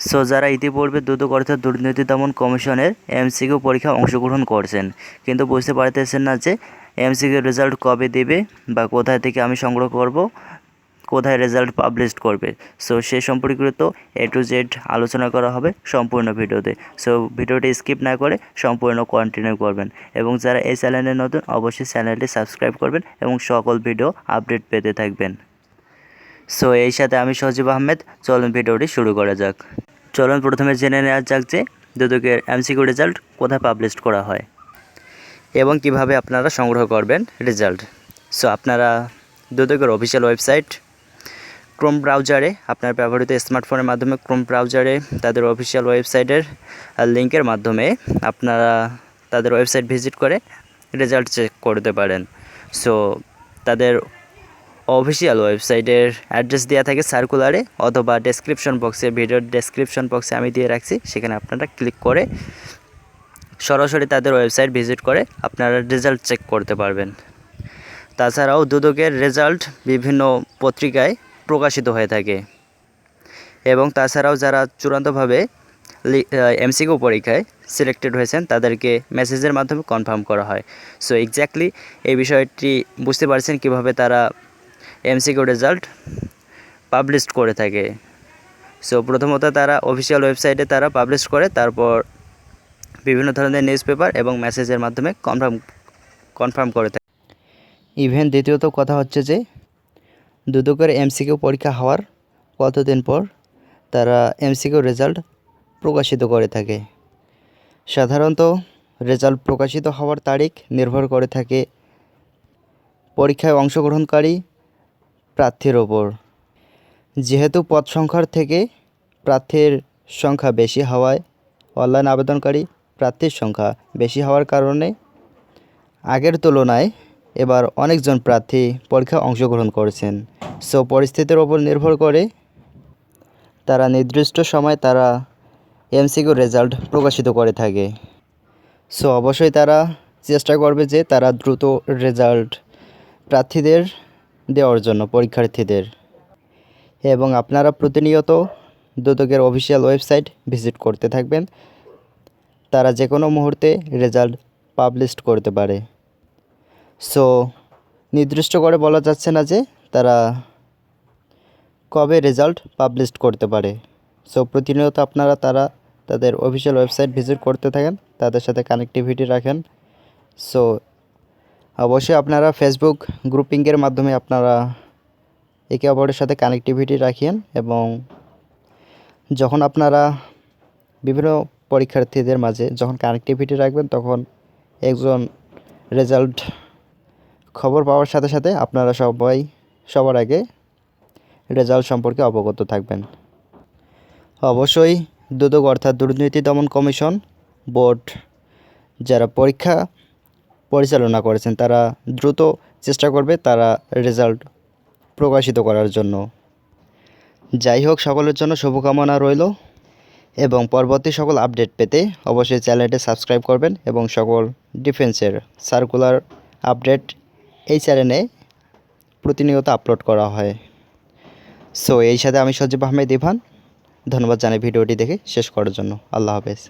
So যারা ইতিপূর্বে দুদক অর্থাৎ দুর্নীতি দমন কমিশনের এমসিকিউ পরীক্ষায় অংশগ্রহণ করছেন, কিন্তু বুঝতে পারতেছেন না যে এমসিকিউ রেজাল্ট কবে দেবে বা কোথায় থেকে আমি সংগ্রহ করব, কোথায় রেজাল্ট পাবলিশ করবে। সো সে সম্পর্কিত এ টু জেড আলোচনা করা হবে সম্পূর্ণ ভিডিওতে। সো ভিডিওটি স্কিপ না করে সম্পূর্ণ কন্টিনিউ করবেন। এবং যারা এই চ্যানেলে নতুন, অবশ্যই চ্যানেলটি সাবস্ক্রাইব করবেন এবং সকল ভিডিও আপডেট পেতে থাকবেন। সো এই সাথে আমি সজীব আহমেদ, চলুন ভিডিওটি শুরু করা যাক। চলুন প্রথমে জেনে নেওয়া যাক যে দুদকের এমসিকিউ রেজাল্ট কোথায় পাবলিশ করা হয় এবং কীভাবে আপনারা সংগ্রহ করবেন রেজাল্ট। সো আপনারা দুদকের অফিসিয়াল ওয়েবসাইট ক্রোম ব্রাউজারে, আপনার ব্যবহৃত স্মার্টফোনের মাধ্যমে ক্রোম ব্রাউজারে, তাদের অফিসিয়াল ওয়েবসাইটের লিঙ্কের মাধ্যমে আপনারা তাদের ওয়েবসাইট ভিজিট করে রেজাল্ট চেক করতে পারেন। সো তাদের অফিসিয়াল ওয়েবসাইটের অ্যাড্রেস দেওয়া থাকে সার্কুলারে অথবা ডেসক্রিপশন বক্সে ভিডিওর ডেসক্রিপশন বক্সে আমি দিয়ে রাখছি। সেখানে আপনারা ক্লিক করে সরাসরি তাদের ওয়েবসাইট ভিজিট করে আপনারা রেজাল্ট চেক করতে পারবেন। তাছাড়াও দুদকের রেজাল্ট বিভিন্ন পত্রিকায় প্রকাশিত হয়ে থাকে। এবং তাছাড়াও যারা চূড়ান্তভাবে এমসিকিউ পরীক্ষায় সিলেক্টেড হয়েছেন, তাদেরকে মেসেজের মাধ্যমে কনফার্ম করা হয়। সো এক্স্যাক্টলি এই বিষয়টি বুঝতে পারছেন কীভাবে তারা এমসিকিউ রেজাল্ট পাবলিশ করে থাকে। সো প্রথমত তারা অফিসিয়াল ওয়েবসাইটে তারা পাবলিশ করে, তারপর বিভিন্ন ধরনের নিউজ পেপার এবং মেসেজের মাধ্যমে কনফার্ম কনফার্ম করে থাকে। ইভেন দ্বিতীয়ত কথা হচ্ছে যে, দুদকের এমসিকিউ পরীক্ষা হওয়ার কতদিন পর তারা এমসিকিউ রেজাল্ট প্রকাশিত করে থাকে। সাধারণত রেজাল্ট প্রকাশিত হওয়ার তারিখ নির্ভর করে থাকে পরীক্ষায় অংশগ্রহণকারী প্রার্থীর ওপর। যেহেতু পদ সংখ্যার থেকে প্রার্থীর সংখ্যা বেশি হওয়ায় অনলাইন আবেদনকারী প্রার্থীর সংখ্যা বেশি হওয়ার কারণে আগের তুলনায় এবার অনেকজন প্রার্থী পরীক্ষায় অংশগ্রহণ করেছেন। সো, পরিস্থিতির ওপর নির্ভর করে তারা নির্দিষ্ট সময় তারা এমসিকিউ রেজাল্ট প্রকাশিত করে থাকে। সো, অবশ্যই তারা চেষ্টা করবে যে তারা দ্রুত রেজাল্ট প্রার্থীদের দেওয়ার জন্য পরীক্ষার্থীদের। এবং আপনারা প্রতিনিয়ত দুদকের অফিসিয়াল ওয়েবসাইট ভিজিট করতে থাকবেন। তারা যে কোনো মুহূর্তে রেজাল্ট পাবলিশ করতে পারে। সো নির্দিষ্ট করে বলা যাচ্ছে না যে তারা কবে রেজাল্ট পাবলিশ করতে পারে। সো প্রতিনিয়ত আপনারা তারা তাদের অফিসিয়াল ওয়েবসাইট ভিজিট করতে থাকেন। তাদের সাথে কানেক্টিভিটি রাখেন। সো অবশ্যই আপনারা ফেসবুক গ্রুপিংয়ের মাধ্যমে আপনারা একে অপরের সাথে কানেক্টিভিটি রাখেন এবং যখন আপনারা বিভিন্ন পরীক্ষার্থীদের মাঝে যখন কানেক্টিভিটি রাখবেন, তখন একজন রেজাল্ট খবর পাওয়ার সাথে সাথে আপনারা সবাই সবার আগে রেজাল্ট সম্পর্কে অবগত থাকবেন। অবশ্যই দুদক অর্থাৎ দুর্নীতি দমন কমিশন বোর্ড যারা পরীক্ষা পরিচালনা করেছেন। তারা দ্রুত চেষ্টা করবে তারা রেজাল্ট প্রকাশিত করার জন্য। যাই হোক, সকলের জন্য শুভকামনা রইল এবং পরবর্তী সকল আপডেট পেতে অবশ্যই চ্যানেলটি সাবস্ক্রাইব করবেন এবং সকল ডিফেন্সের সার্কুলার আপডেট এই চ্যানেলে প্রতিনিয়ত আপলোড করা হয়। সো এই সাথে আমি সজীব আহমেদ ইভান। ধন্যবাদ জানাই ভিডিওটি দেখে শেষ করার জন্য। আল্লাহ হাফেজ।